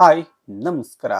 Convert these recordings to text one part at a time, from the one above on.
Hi, ನಮಸ್ಕಾರ.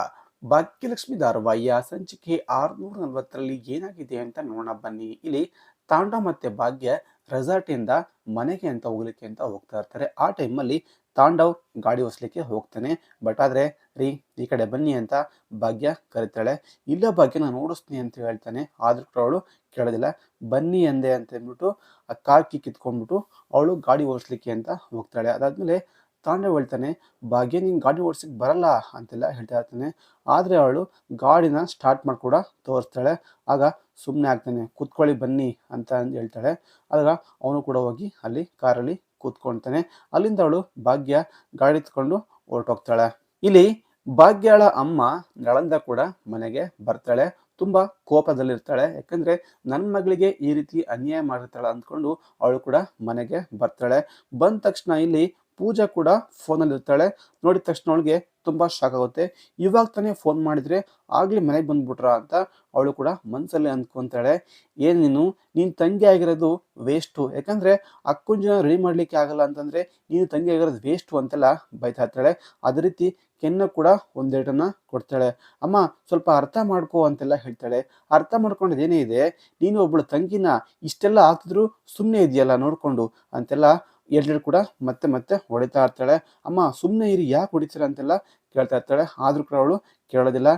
ಭಾಗ್ಯಲಕ್ಷ್ಮಿ ಧಾರವಾಹಿಯ ಸಂಚಿಕೆ ಆರುನೂರ ನಲವತ್ತರಲ್ಲಿ ಏನಾಗಿದೆ ಅಂತ ನೋಡೋಣ, ಬನ್ನಿ. ಇಲ್ಲಿ ತಾಂಡ ಮತ್ತೆ ಭಾಗ್ಯ ರೆಸಾರ್ಟ್ ಇಂದ ಮನೆಗೆ ಅಂತ ಹೋಗ್ಲಿಕ್ಕೆ ಅಂತ ಹೋಗ್ತಾ ಇರ್ತಾರೆ. ಆ ಟೈಮಲ್ಲಿ ತಾಂಡವ್ ಗಾಡಿ ಹೊಸ್ಲಿಕ್ಕೆ ಹೋಗ್ತಾನೆ. ಬಟ್ ಆದ್ರೆ, ರೀ, ಈ ಕಡೆ ಬನ್ನಿ ಅಂತ ಭಾಗ್ಯ ಕರಿತಾಳೆ. ಇಲ್ಲ ಭಾಗ್ಯ, ನಾನು ಓಡಿಸ್ತೀನಿ ಅಂತ ಹೇಳ್ತಾನೆ. ಆದ್ರೂ ಕೂಡ ಅವಳು ಕೇಳೋದಿಲ್ಲ. ಬನ್ನಿ ಅಂದೆ ಅಂತ ಅಂದ್ಬಿಟ್ಟು ಆ ಕಾರ್ ಕಿತ್ಕೊಂಡ್ಬಿಟ್ಟು ಅವಳು ಗಾಡಿ ಓಡಿಸ್ಲಿಕ್ಕೆ ಅಂತ ಹೋಗ್ತಾಳೆ. ಅದಾದ್ಮೇಲೆ ತಾಂಡವ್ ಹೇಳ್ತಾನೆ ಭಾಗ್ಯ ನಿಂಗೆ ಗಾಡಿ ಓಡಿಸಕ್ಕೆ ಬರಲ್ಲ ಅಂತೆಲ್ಲ ಹೇಳ್ತಾ ಇರ್ತಾನೆ. ಆದರೆ ಅವಳು ಗಾಡಿನ ಸ್ಟಾರ್ಟ್ ಮಾಡಿ ಕೂಡ ತೋರಿಸ್ತಾಳೆ. ಆಗ ಸುಮ್ಮನೆ ಆಗ್ತಾನೆ, ಕೂತ್ಕೊಳ್ಳಿ ಬನ್ನಿ ಅಂತ ಹೇಳ್ತಾಳೆ. ಆಗ ಅವನು ಕೂಡ ಹೋಗಿ ಅಲ್ಲಿ ಕಾರಲ್ಲಿ ಕೂತ್ಕೊಳ್ತಾನೆ ಅಲ್ಲಿಂದ ಅವಳು ಭಾಗ್ಯ ಗಾಡಿ ಎತ್ಕೊಂಡು ಹೊರಟೋಗ್ತಾಳೆ. ಇಲ್ಲಿ ಭಾಗ್ಯಳ ಅಮ್ಮ ನಳಂದ ಕೂಡ ಮನೆಗೆ ಬರ್ತಾಳೆ. ತುಂಬ ಕೋಪದಲ್ಲಿರ್ತಾಳೆ. ಯಾಕಂದರೆ ನನ್ನ ಮಗಳಿಗೆ ಈ ರೀತಿ ಅನ್ಯಾಯ ಮಾಡಿರ್ತಾಳೆ ಅಂದ್ಕೊಂಡು ಅವಳು ಕೂಡ ಮನೆಗೆ ಬರ್ತಾಳೆ. ಬಂದ ತಕ್ಷಣ ಇಲ್ಲಿ ಪೂಜಾ ಕೂಡ ಫೋನಲ್ಲಿ ಇರ್ತಾಳೆ ನೋಡಿದ ತಕ್ಷಣ ಅವಳಿಗೆ ತುಂಬ ಶಾಕ್ ಆಗುತ್ತೆ. ಇವಾಗ ತಾನೇ ಫೋನ್ ಮಾಡಿದ್ರೆ ಆಗ್ಲಿ ಮನೆಗೆ ಬಂದ್ಬಿಟ್ರ ಅಂತ ಅವಳು ಕೂಡ ಮನಸ್ಸಲ್ಲಿ ಅಂದ್ಕೊತಾಳೆ. ಏನು ನೀನು? ನೀನು ತಂಗಿ ಆಗಿರೋದು ವೇಸ್ಟು ಯಾಕಂದರೆ ಅಕ್ಕನ ಜನ ರೆಡಿ ಮಾಡಲಿಕ್ಕೆ ಆಗಲ್ಲ ಅಂತಂದರೆ ನೀನು ತಂಗಿ ಆಗಿರೋದು ವೇಸ್ಟು ಅಂತೆಲ್ಲ ಬೈತಾ ಇರ್ತಾಳೆ. ಅದೇ ರೀತಿ ಕೆನ್ನ ಕೂಡ ಒಂದೇಟನ್ನ ಕೊಡ್ತಾಳೆ. ಅಮ್ಮ, ಸ್ವಲ್ಪ ಅರ್ಥ ಮಾಡ್ಕೋ ಅಂತೆಲ್ಲ ಹೇಳ್ತಾಳೆ. ಅರ್ಥ ಮಾಡ್ಕೊಂಡಿದ್ದೇನೇ ಇದೆ? ನೀನು ಒಬ್ಬಳು ತಂಗಿನ ಇಷ್ಟೆಲ್ಲ ಆಗ್ತಿದ್ರು ಸುಮ್ಮನೆ ಇದೆಯಲ್ಲ ನೋಡಿಕೊಂಡು ಅಂತೆಲ್ಲ ಎಲ್ಲರೂ ಕೂಡ ಮತ್ತೆ ಮತ್ತೆ ಹೊಡಿತಾ ಇರ್ತಾಳೆ. ಅಮ್ಮ ಸುಮ್ಮನೆ ಇರಿ, ಯಾಕೆ ಹೊಡಿತೀರ ಅಂತೆಲ್ಲ ಕೇಳ್ತಾ ಇರ್ತಾಳೆ. ಆದರೂ ಕೂಡ ಅವಳು ಕೇಳೋದಿಲ್ಲ.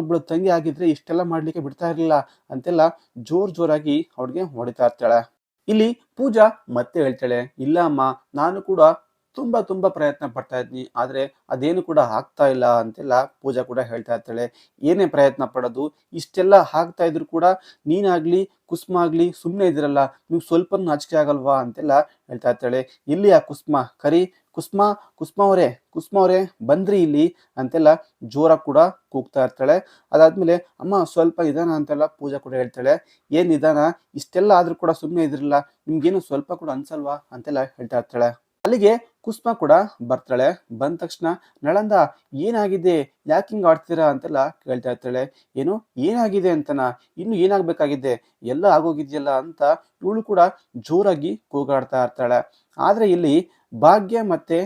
ಒಬ್ಬಳು ತಂಗಿ ಆಗಿದ್ರೆ ಇಷ್ಟೆಲ್ಲ ಮಾಡಲಿಕ್ಕೆ ಬಿಡ್ತಾ ಇರಲಿಲ್ಲ ಅಂತೆಲ್ಲ ಜೋರು ಜೋರಾಗಿ ಅವಳಿಗೆ ಹೊಡಿತಾ ಇರ್ತಾಳೆ. ಇಲ್ಲಿ ಪೂಜಾ ಮತ್ತೆ ಹೇಳ್ತಾಳೆ, ಇಲ್ಲ ಅಮ್ಮ, ನಾನು ಕೂಡ ತುಂಬ ತುಂಬ ಪ್ರಯತ್ನ ಪಡ್ತಾ ಇದ್ದೀನಿ ಆದರೆ ಅದೇನು ಕೂಡ ಆಗ್ತಾ ಇಲ್ಲ ಅಂತೆಲ್ಲ ಪೂಜಾ ಕೂಡ ಹೇಳ್ತಾ ಇರ್ತಾಳೆ. ಏನೇ ಪ್ರಯತ್ನ ಪಡೋದು, ಇಷ್ಟೆಲ್ಲ ಆಗ್ತಾ ಇದ್ರು ಕೂಡ ನೀನಾಗ್ಲಿ ಕುಸ್ಮ ಆಗ್ಲಿ ಸುಮ್ಮನೆ ಇದಿರಲ್ಲ, ನೀವು ಸ್ವಲ್ಪ ನಾಚಿಕೆ ಆಗಲ್ವಾ ಅಂತೆಲ್ಲ ಹೇಳ್ತಾ ಇರ್ತಾಳೆ. ಇಲ್ಲಿ ಆ ಕುಸ್ಮ? ಕರಿ, ಕುಸ್ಮ ಕುಸ್ಮ ಅವರೇ ಕುಸ್ಮ ಅವರೇ, ಬಂದ್ರಿ ಇಲ್ಲಿ ಅಂತೆಲ್ಲ ಜೋರಾಗಿ ಕೂಡ ಕೂಗ್ತಾ ಇರ್ತಾಳೆ. ಅದಾದ್ಮೇಲೆ, ಅಮ್ಮ, ಸ್ವಲ್ಪ ನಿಧಾನ ಅಂತೆಲ್ಲ ಪೂಜಾ ಕೂಡ ಹೇಳ್ತಾಳೆ. ಏನ್ ನಿಧಾನ? ಇಷ್ಟೆಲ್ಲ ಆದ್ರೂ ಕೂಡ ಸುಮ್ಮನೆ ಇದ್ರಲ್ಲ, ನಿಮ್ಗೇನು ಸ್ವಲ್ಪ ಕೂಡ ಅನ್ಸಲ್ವಾ ಅಂತೆಲ್ಲ ಹೇಳ್ತಾ ಇರ್ತಾಳೆ. ಅಲ್ಲಿಗೆ ಕುಸ್ಮ ಕೂಡ ಬರ್ತಾಳೆ. ಬಂದ ತಕ್ಷಣ, ನಳಂದ, ಏನಾಗಿದೆ? ಯಾಕೆ ಹಿಂಗೆ ಆಡ್ತೀರಾ ಅಂತೆಲ್ಲ ಕೇಳ್ತಾ ಇರ್ತಾಳೆ. ಏನು? ಏನಾಗಿದೆ ಅಂತನ? ಇನ್ನು ಏನಾಗಬೇಕಾಗಿದೆ? ಎಲ್ಲ ಆಗೋಗಿದ್ಯಲ್ಲ? ಅಂತ ಇವಳು ಕೂಡ ಜೋರಾಗಿ ಕೂಗಾಡ್ತಾ ಇರ್ತಾಳೆ. ಆದರೆ ಇಲ್ಲಿ ಭಾಗ್ಯ ಮತ್ತೆ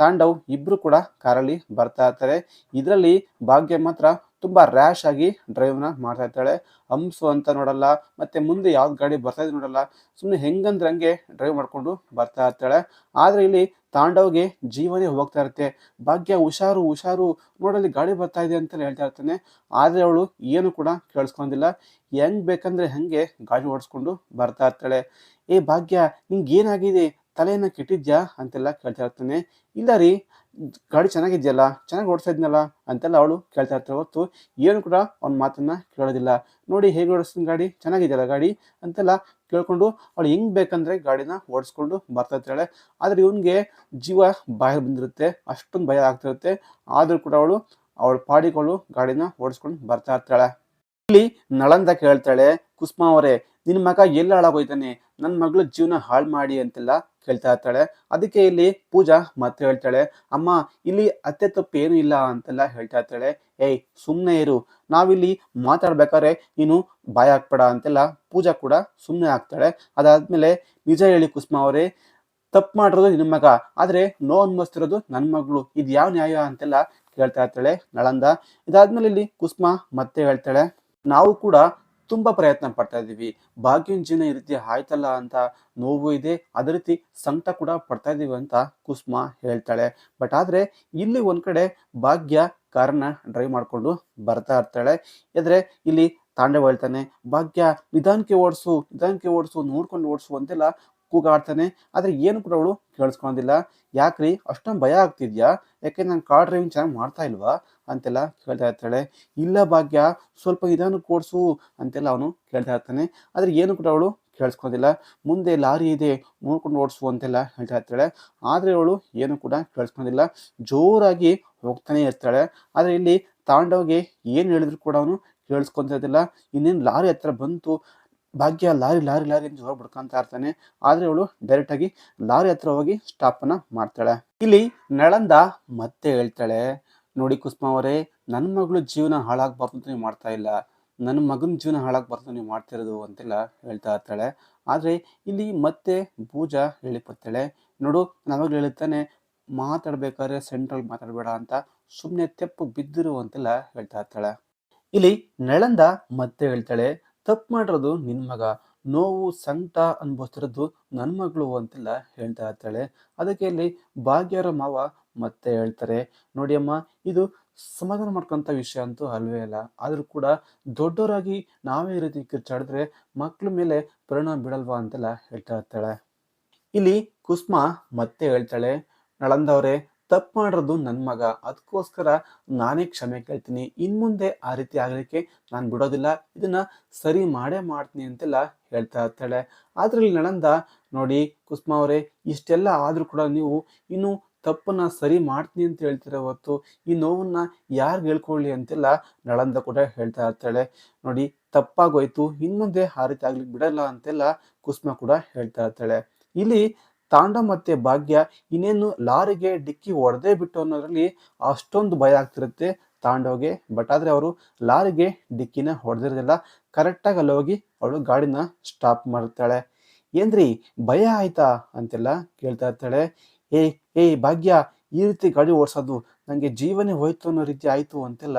ತಾಂಡವ್ ಇಬ್ರು ಕೂಡ ಕಾರಲ್ಲಿ ಬರ್ತಾ ಇರ್ತಾರೆ. ಇದರಲ್ಲಿ ಭಾಗ್ಯ ಮಾತ್ರ ತುಂಬಾ ರ್ಯಾಶ್ ಆಗಿ ಡ್ರೈವ್ನ ಮಾಡ್ತಾ ಇರ್ತಾಳೆ. ಹಂಸು ಅಂತ ನೋಡಲ್ಲ, ಮತ್ತೆ ಮುಂದೆ ಯಾವ್ದು ಗಾಡಿ ಬರ್ತಾ ಇದೆ ನೋಡಲ್ಲ. ಸುಮ್ಮನೆ ಹೆಂಗಂದ್ರೆ ಹಂಗೆ ಡ್ರೈವ್ ಮಾಡಿಕೊಂಡು ಬರ್ತಾ ಇರ್ತಾಳೆ. ಆದ್ರೆ ಇಲ್ಲಿ ತಾಂಡವ್ಗೆ ಜೀವನೇ ಹೋಗ್ತಾ ಇರುತ್ತೆ. ಭಾಗ್ಯ ಹುಷಾರು ಹುಷಾರು, ನೋಡಲ್ಲಿ ಗಾಡಿ ಬರ್ತಾ ಇದೆ ಅಂತ ಹೇಳ್ತಾ ಇರ್ತಾನೆ. ಆದ್ರೆ ಅವಳು ಏನು ಕೂಡ ಕೇಳಿಸ್ಕೊಂಡಿಲ್ಲ. ಹೆಂಗ್ ಬೇಕಂದ್ರೆ ಹಂಗೆ ಗಾಡಿ ಓಡಿಸ್ಕೊಂಡು ಬರ್ತಾ ಇರ್ತಾಳೆ. ಏ ಭಾಗ್ಯ, ನಿಂಗೆ ಏನಾಗಿದೆ? ತಲೆಯನ್ನ ಕೆಟ್ಟಿದ್ಯಾ? ಅಂತೆಲ್ಲ ಕೇಳ್ತಾ ಇರ್ತಾನೆ. ಇಲ್ಲ ರೀ ಗಾಡಿ ಚೆನ್ನಾಗಿದೆಯಲ್ಲ, ಚೆನ್ನಾಗಿ ಓಡಿಸ್ತಾ ಇದ್ನಲ್ಲ ಅಂತೆಲ್ಲ ಅವಳು ಕೇಳ್ತಾ ಇರ್ತಾರೆ. ಹೊತ್ತು ಏನು ಕೂಡ ಅವ್ನ ಮಾತನ್ನ ಕೇಳೋದಿಲ್ಲ. ನೋಡಿ ಹೇಗೆ ಓಡಿಸ್ತೀನಿ ಗಾಡಿ? ಚೆನ್ನಾಗಿದೆಯಲ್ಲ ಗಾಡಿ? ಅಂತೆಲ್ಲ ಕೇಳ್ಕೊಂಡು ಅವಳು ಹೆಂಗ್ ಬೇಕಂದ್ರೆ ಗಾಡಿನ ಓಡಿಸ್ಕೊಂಡು ಬರ್ತಾ ಇರ್ತಾಳೆ. ಆದ್ರೆ ಇವನ್ಗೆ ಜೀವ ಬಾಯ ಬಂದಿರುತ್ತೆ, ಅಷ್ಟೊಂದು ಭಯ ಆಗ್ತಿರುತ್ತೆ. ಆದ್ರೂ ಕೂಡ ಅವಳು, ಅವಳ ಪಾಡಿಗಳು ಗಾಡಿನ ಓಡಿಸ್ಕೊಂಡು ಬರ್ತಾ ಇರ್ತಾಳೆ. ಇಲ್ಲಿ ನಳಂದ ಕೇಳ್ತಾಳೆ, ಕುಸ್ಮಾ ಅವರೇ, ನಿನ್ ಮಗ ಎಲ್ಲ ಹಾಳಾಗೋಯ್ತಾನೆ? ನನ್ನ ಮಗಳು ಜೀವನ ಹಾಳು ಮಾಡಿ ಅಂತೆಲ್ಲ ಕೇಳ್ತಾ ಇರ್ತಾಳೆ. ಅದಕ್ಕೆ ಇಲ್ಲಿ ಪೂಜಾ ಮತ್ತೆ ಹೇಳ್ತಾಳೆ, ಅಮ್ಮ, ಇಲ್ಲಿ ಅತ್ತೆ ತಪ್ಪು ಏನು ಇಲ್ಲ ಅಂತೆಲ್ಲ ಹೇಳ್ತಾ ಇರ್ತಾಳೆ. ಏಯ್ ಸುಮ್ಮನೆ ಇರು. ನಾವಿಲ್ಲಿ ಮಾತಾಡ್ಬೇಕಾದ್ರೆ ನೀನು ಭಯ ಹಾಕ್ಬೇಡ ಅಂತೆಲ್ಲ ಪೂಜಾ ಕೂಡ ಸುಮ್ಮನೆ ಆಗ್ತಾಳೆ ಅದಾದ್ಮೇಲೆ ನಿಜ ಹೇಳಿ ಕುಸ್ಮಾ ಅವರೇ, ತಪ್ಪು ಮಾಡಿರೋದು ನಿನ್ನ ಮಗ, ಆದ್ರೆ ನೋ ಅನ್ಭವಿಸ್ತಿರೋದು ನನ್ನ ಮಗಳು. ಇದು ಯಾವ ನ್ಯಾಯ ಅಂತೆಲ್ಲ ಕೇಳ್ತಾ ಇರ್ತಾಳೆ ನಳಂದ. ಇದಾದ್ಮೇಲೆ ಇಲ್ಲಿ ಕುಸ್ಮಾ ಮತ್ತೆ ಹೇಳ್ತಾಳೆ, ನಾವು ಕೂಡ ತುಂಬಾ ಪ್ರಯತ್ನ ಪಡ್ತಾ ಇದ್ದೀವಿ. ಭಾಗ್ಯನ ಜೀವನ ಈ ರೀತಿ ಆಯ್ತಲ್ಲ ಅಂತ ನೋವು ಇದೆ. ಅದೇ ರೀತಿ ಸಂಕಟ ಕೂಡ ಪಡ್ತಾ ಇದ್ದೀವಿ ಅಂತ ಕುಸ್ಮಾ ಹೇಳ್ತಾಳೆ. ಬಟ್ ಆದ್ರೆ ಇಲ್ಲಿ ಒಂದು ಕಡೆ ಭಾಗ್ಯ ಕಾರನ್ನ ಡ್ರೈವ್ ಮಾಡ್ಕೊಂಡು ಬರ್ತಾ ಇರ್ತಾಳೆ. ಆದರೆ ಇಲ್ಲಿ ತಾಂಡವ ಹೇಳ್ತಾನೆ, ಭಾಗ್ಯ, ನಿಧಾನಕ್ಕೆ ಓಡಿಸು ನಿಧಾನಕ್ಕೆ ಓಡಿಸು, ನೋಡ್ಕೊಂಡು ಓಡಿಸು ಅಂತೆಲ್ಲ ಕೂಗಾಡ್ತಾನೆ. ಆದ್ರೆ ಏನು ಕೂಡ ಅವಳು ಕೇಳಿಸ್ಕೊಳೋದಿಲ್ಲ ಯಾಕ್ರಿ, ಅಷ್ಟೊಂದು ಭಯ ಆಗ್ತಿದ್ಯಾ? ಯಾಕೆ, ನಾನು ಕಾರ್ ಡ್ರೈವಿಂಗ್ ಚೆನ್ನಾಗಿ ಮಾಡ್ತಾ ಇಲ್ವಾ? ಅಂತೆಲ್ಲ ಕೇಳ್ತಾ ಇರ್ತಾಳೆ. ಇಲ್ಲ ಭಾಗ್ಯ, ಸ್ವಲ್ಪ ನಿಧಾನ ಕೋಡ್ಸು ಅಂತೆಲ್ಲ ಅವನು ಕೇಳ್ತಾ ಇರ್ತಾನೆ. ಆದರೆ ಏನು ಕೂಡ ಅವಳು ಕೇಳಿಸ್ಕೊಂಡಿಲ್ಲ ಮುಂದೆ ಲಾರಿ ಇದೆ, ನೋಡ್ಕೊಂಡು ಓಡಿಸು ಅಂತೆಲ್ಲ ಹೇಳ್ತಾ ಇರ್ತಾಳೆ. ಆದರೆ ಅವಳು ಏನು ಕೂಡ ಕೇಳಿಸ್ಕೊಂಡಿಲ್ಲ ಜೋರಾಗಿ ಹೋಗ್ತಾನೆ ಇರ್ತಾಳೆ. ಆದರೆ ಇಲ್ಲಿ ತಾಂಡವಗೆ ಏನು ಹೇಳಿದ್ರು ಕೂಡ ಅವನು ಕೇಳಿಸ್ಕೊಂತಿರೋದಿಲ್ಲ ಇನ್ನೇನು ಲಾರಿ ಹತ್ರ ಬಂತು, ಭಾಗ್ಯ ಲಾರಿ ಲಾರಿ ಲಾರಿ ಅಂತ ಜೋರ ಬಿಡ್ಕೊಂತ ಇರ್ತಾನೆ. ಆದರೆ ಅವಳು ಡೈರೆಕ್ಟಾಗಿ ಲಾರಿ ಹತ್ರ ಹೋಗಿ ಸ್ಟಾಪನ್ನು ಮಾಡ್ತಾಳೆ. ಇಲ್ಲಿ ನಳಂದ ಮತ್ತೆ ಹೇಳ್ತಾಳೆ. ನೋಡಿ ಕುಸ್ಮ ಅವರೇ ನನ್ನ ಮಗಳು ಜೀವನ ಹಾಳಾಗಬಾರ್ದು ಅಂತ ನೀವು ಮಾಡ್ತಾ ಇಲ್ಲ. ನನ್ನ ಮಗನ ಜೀವನ ಹಾಳಾಗ್ಬಾರ್ದು ನೀವು ಮಾಡ್ತಿರೋದು ಅಂತೆಲ್ಲ ಹೇಳ್ತಾ ಇರ್ತಾಳೆ. ಆದರೆ ಇಲ್ಲಿ ಮತ್ತೆ ಪೂಜಾ ಹೇಳಿ ಬರ್ತಾಳೆ ನೋಡು ನಾವಾಗಲೂ ಹೇಳುತ್ತಾನೆ ಮಾತಾಡ್ಬೇಕಾದ್ರೆ ಸೆಂಟ್ರಲ್ ಮಾತಾಡಬೇಡ ಅಂತ ಸುಮ್ಮನೆ ತೆಪ್ಪು ಬಿದ್ದಿರು ಅಂತೆಲ್ಲ ಹೇಳ್ತಾ ಇರ್ತಾಳೆ. ಇಲ್ಲಿ ನಳಂದ ಮತ್ತೆ ಹೇಳ್ತಾಳೆ, ತಪ್ಪು ಮಾಡಿರೋದು ನಿನ್ನ ಮಗ, ನೋವು ಸಂಕಟ ಅನುಭವಿಸ್ತಿರೋದು ನನ್ನ ಮಗಳು ಅಂತೆಲ್ಲ ಹೇಳ್ತಾ ಇರ್ತಾಳೆ. ಅದಕ್ಕೆ ಇಲ್ಲಿ ಭಾಗ್ಯರ ಮಾವ ಮತ್ತೆ ಹೇಳ್ತಾರೆ, ನೋಡಿ ಅಮ್ಮ, ಇದು ಸಮಾಧಾನ ಮಾಡ್ಕೊಂತ ವಿಷಯ ಅಂತೂ ಅಲ್ವೇ ಅಲ್ಲ. ಆದರೂ ಕೂಡ ದೊಡ್ಡವರಾಗಿ ನಾವೇ ರೀತಿ ಕಿರ್ಚಾಡಿದ್ರೆ ಮಕ್ಳ ಮೇಲೆ ಪರಿಣಾಮ ಬೀಳಲ್ವಾ ಅಂತೆಲ್ಲ ಹೇಳ್ತಾ ಇರ್ತಾಳೆ. ಇಲ್ಲಿ ಕುಸ್ಮ ಮತ್ತೆ ಹೇಳ್ತಾಳೆ ನಳಂದವ್ರೆ ತಪ್ಪು ಮಾಡಿರೋದು ನನ್ನ ಮಗ. ಅದಕ್ಕೋಸ್ಕರ ನಾನೇ ಕ್ಷಮೆ ಕೇಳ್ತೀನಿ. ಇನ್ಮುಂದೆ ಆ ರೀತಿ ಆಗಲಿಕ್ಕೆ ನಾನು ಬಿಡೋದಿಲ್ಲ. ಇದನ್ನ ಸರಿ ಮಾಡೇ ಮಾಡ್ತೀನಿ ಅಂತೆಲ್ಲ ಹೇಳ್ತಾ ಇರ್ತಾಳೆ. ಆದ್ರಲ್ಲಿ ನಳಂದ, ನೋಡಿ ಕುಸ್ಮಾ ಅವರೇ, ಇಷ್ಟೆಲ್ಲ ಆದರೂ ಕೂಡ ನೀವು ಇನ್ನು ತಪ್ಪನ್ನ ಸರಿ ಮಾಡ್ತೀನಿ ಅಂತ ಹೇಳ್ತೀರ ಹೊತ್ತು ಈ ನೋವನ್ನ ಯಾರು ಹೇಳ್ಕೊಳ್ಳಿ ಅಂತೆಲ್ಲ ನಳಂದ ಕೂಡ ಹೇಳ್ತಾ ಇರ್ತಾಳೆ. ನೋಡಿ, ತಪ್ಪಾಗೋಯ್ತು, ಇನ್ಮುಂದೆ ಆ ರೀತಿ ಆಗ್ಲಿಕ್ಕೆ ಬಿಡಲ್ಲ ಅಂತೆಲ್ಲ ಕುಸ್ಮ ಕೂಡ ಹೇಳ್ತಾ ಇರ್ತಾಳೆ. ಇಲ್ಲಿ ತಾಂಡ ಮತ್ತೆ ಭಾಗ್ಯ ಇನ್ನೇನು ಲಾರಿಗೆ ಡಿಕ್ಕಿ ಹೊಡೆದೇ ಬಿಟ್ಟು ಅನ್ನೋದ್ರಲ್ಲಿ ಅಷ್ಟೊಂದು ಭಯ ಆಗ್ತಿರುತ್ತೆ ತಾಂಡವ್ಗೆ. ಬಟ್ ಆದ್ರೆ ಅವರು ಲಾರಿಗೆ ಡಿಕ್ಕಿನ ಹೊಡೆದಿರೋದಿಲ್ಲ. ಕರೆಕ್ಟಾಗಿ ಅಲ್ಲಿ ಹೋಗಿ ಅವಳು ಗಾಡಿನ ಸ್ಟಾಪ್ ಮಾಡ್ತಾಳೆ. ಏನ್ರಿ, ಭಯ ಆಯ್ತಾ ಅಂತೆಲ್ಲ ಕೇಳ್ತಾ ಇರ್ತಾಳೆ. ಏಯ್ ಏಯ್, ಭಾಗ್ಯ, ಈ ರೀತಿ ಗಾಡಿ ಓಡಿಸೋದು ನನಗೆ ಜೀವನೇ ಹೋಯ್ತು ಅನ್ನೋ ರೀತಿ ಆಯಿತು ಅಂತೆಲ್ಲ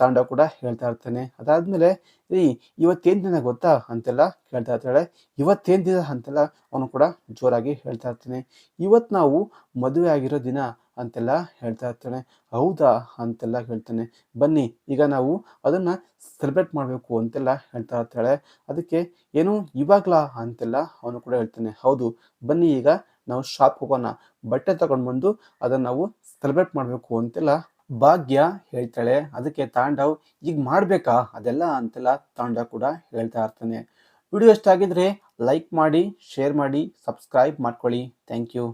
ತಾಂಡ ಕೂಡ ಹೇಳ್ತಾ ಇರ್ತಾನೆ. ಅದಾದ್ಮೇಲೆ ರೀ ಇವತ್ತೇನು ದಿನ ಗೊತ್ತಾ ಅಂತೆಲ್ಲ ಕೇಳ್ತಾ ಇರ್ತಾಳೆ. ಇವತ್ತೇನು ದಿನ ಅಂತೆಲ್ಲ ಅವನು ಕೂಡ ಜೋರಾಗಿ ಹೇಳ್ತಾ ಇರ್ತಾನೆ. ಇವತ್ತು ನಾವು ಮದುವೆ ಆಗಿರೋ ದಿನ ಅಂತೆಲ್ಲ ಹೇಳ್ತಾ ಇರ್ತಾನೆ. ಹೌದಾ ಅಂತೆಲ್ಲ ಹೇಳ್ತಾನೆ. ಬನ್ನಿ, ಈಗ ನಾವು ಅದನ್ನು ಸೆಲೆಬ್ರೇಟ್ ಮಾಡಬೇಕು ಅಂತೆಲ್ಲ ಹೇಳ್ತಾ ಇರ್ತಾಳೆ. ಅದಕ್ಕೆ ಏನು ಇವಾಗ್ಲಾ ಅಂತೆಲ್ಲ ಅವನು ಕೂಡ ಹೇಳ್ತಾನೆ. ಹೌದು, ಬನ್ನಿ ಈಗ ನಾವು ಶಾಪ್ ಹೋಗೋಣ. ಬಟ್ಟೆ ತಗೊಂಡು ಬಂದು ಅದನ್ನ ನಾವು ಸೆಲೆಬ್ರೇಟ್ ಮಾಡಬೇಕು ಅಂತೆಲ್ಲ ಭಾಗ್ಯ ಹೇಳ್ತಾಳೆ. ಅದಕ್ಕೆ ತಾಂಡವ್, ಈಗ ಮಾಡ್ಬೇಕಾ? ಅದೆಲ್ಲ ಅಂತೆಲ್ಲ ತಾಂಡ ಕೂಡ ಹೇಳ್ತಾ ಇರ್ತಾನೆ. ವಿಡಿಯೋ ಇಷ್ಟ ಆಗಿದ್ರೆ ಲೈಕ್ ಮಾಡಿ ಶೇರ್ ಮಾಡಿ ಸಬ್ಸ್ಕ್ರೈಬ್ ಮಾಡ್ಕೊಳ್ಳಿ. Thank you